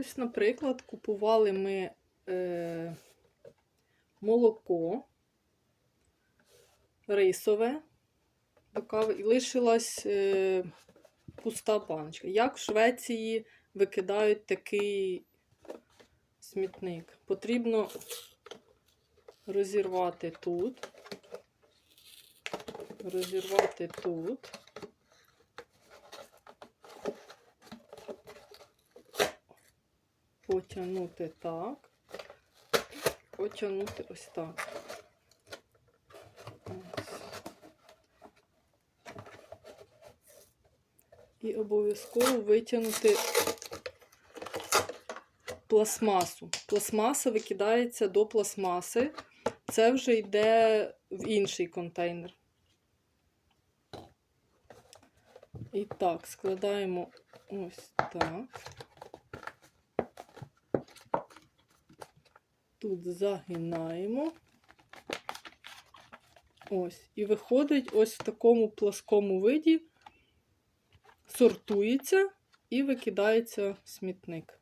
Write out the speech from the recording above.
Ось, наприклад, купували ми е, молоко рисове до кави, і лишилась е, пуста баночка. Як в Швеції викидають такий смітник? Потрібно розірвати тут, розірвати тут. Потягнути так, потягнути ось так. Ось. І обов'язково витягнути пластмасу. Пластмаса викидається до пластмаси. Це вже йде в інший контейнер. І так, складаємо ось так. Тут загинаємо. Ось. І виходить ось в такому пласкому виді, сортується і викидається смітник.